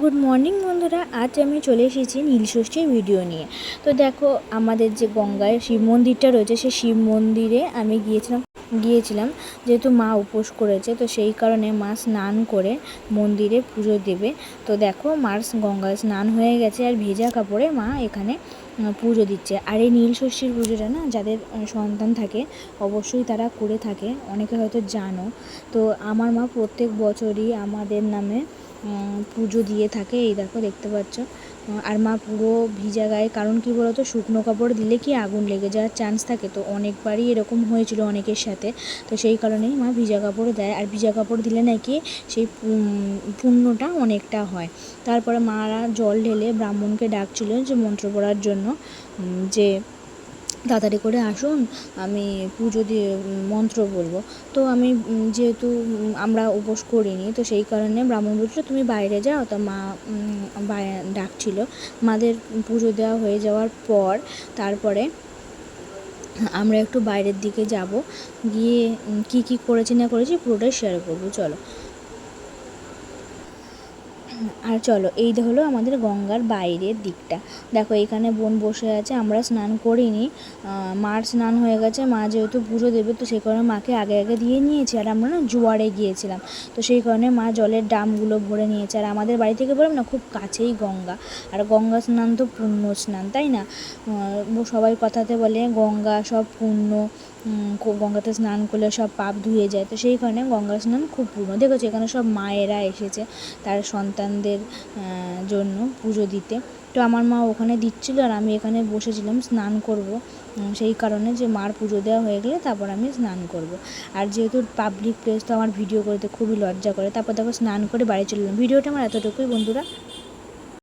Good morning বন্ধুরা। আজ আমি চলে এসেছি নীলষষ্ঠীর ভিডিও নিয়ে। তো দেখো, আমাদের যে গঙ্গায় শিব মন্দিরটা রয়েছে, সেই শিব মন্দিরে আমি গিয়েছিলাম গিয়েছিলাম যেহেতু মা উপোস করেছে, তো সেই কারণে মা স্নান করে মন্দিরে পুজো দেবে। তো দেখো, মার গঙ্গায় স্নান হয়ে গেছে আর ভেজা কাপড়ে মা এখানে পুজো দিচ্ছে। আর এই নীলষষ্ঠীর পুজোটা না, যাদের সন্তান থাকে, অবশ্যই তারা করে থাকে। অনেকে হয়তো জানো। তো আমার মা প্রত্যেক বছরই আমাদের নামে পুজো দিয়ে থাকে, এই দেখো দেখতে পাচ্ছ। আর মা পুরো ভিজা গায়ে, কারণ কি বলতো, শুকনো কাপড় দিলে কি আগুন লেগে যাওয়ার চান্স থাকে? তো অনেকবারই এরকম হয়েছিল অনেকের সাথে। তো সেই কারণেই মা ভিজা কাপড় দেয়। আর ভিজা কাপড় দিলে নাকি সেই পুণ্যটা অনেকটা হয়। তারপরে মারা জল ঢেলে ব্রাহ্মণকে ডাকছিল যে মন্ত্র পড়ার জন্য যে তাড়াতাড়ি করে আসুন, আমি পুজো দিয়ে মন্ত্র বলব। তো আমি যেহেতু আমরা উপোস করিনি, তো সেই কারণে ব্রাহ্মণ বলছিল, তুমি বাইরে যাও। তো মা ডাকছিল। মাদের পুজো দেওয়া হয়ে যাওয়ার পর, তারপরে আমরা একটু বাইরের দিকে যাব। গিয়ে কি কি করেছি না করেছি, পুরোটাই শেয়ার করব। চলো। আর চলো, এই হলো আমাদের গঙ্গার বাইরের দিকটা। দেখো, এখানে বোন বসে আছে, আমরা স্নান করিনি। মার স্নান হয়ে গেছে, মা যেহেতু পুজো দেবে, তো সেই কারণে মাকে আগে আগে দিয়ে নিয়েছি, আর আমরা না জোয়ারে গিয়েছিলাম। তো সেই কারণে মা জলের ড্রামগুলো ভরে নিয়েছে, আর আমাদের বাড়ি থেকে বললাম না খুব কাছেই গঙ্গা। আর গঙ্গা স্নান তো পুণ্য স্নান, তাই না? সবাই কথাতে বলে গঙ্গা সব পুণ্য। গঙ্গাতে স্নান করলে সব পাপ ধুয়ে যায়। তো সেই কারণে গঙ্গা স্নান খুব পূর্ণ দেখেছ, এখানে সব মায়েরা এসেছে তার সন্তানদের জন্য পুজো দিতে। তো আমার মা ওখানে দিচ্ছিল আর আমি এখানে বসেছিলাম স্নান করব। সেই কারণে যে মার পুজো দেওয়া হয়ে গেলে তারপর আমি স্নান করব। আর যেহেতু পাবলিক প্লেস তো আমার ভিডিও করতে খুবই লজ্জা করে, তারপর দেখো স্নান করে বাড়ি চলে ভিডিওটা আমার এতটুকুই, বন্ধুরা।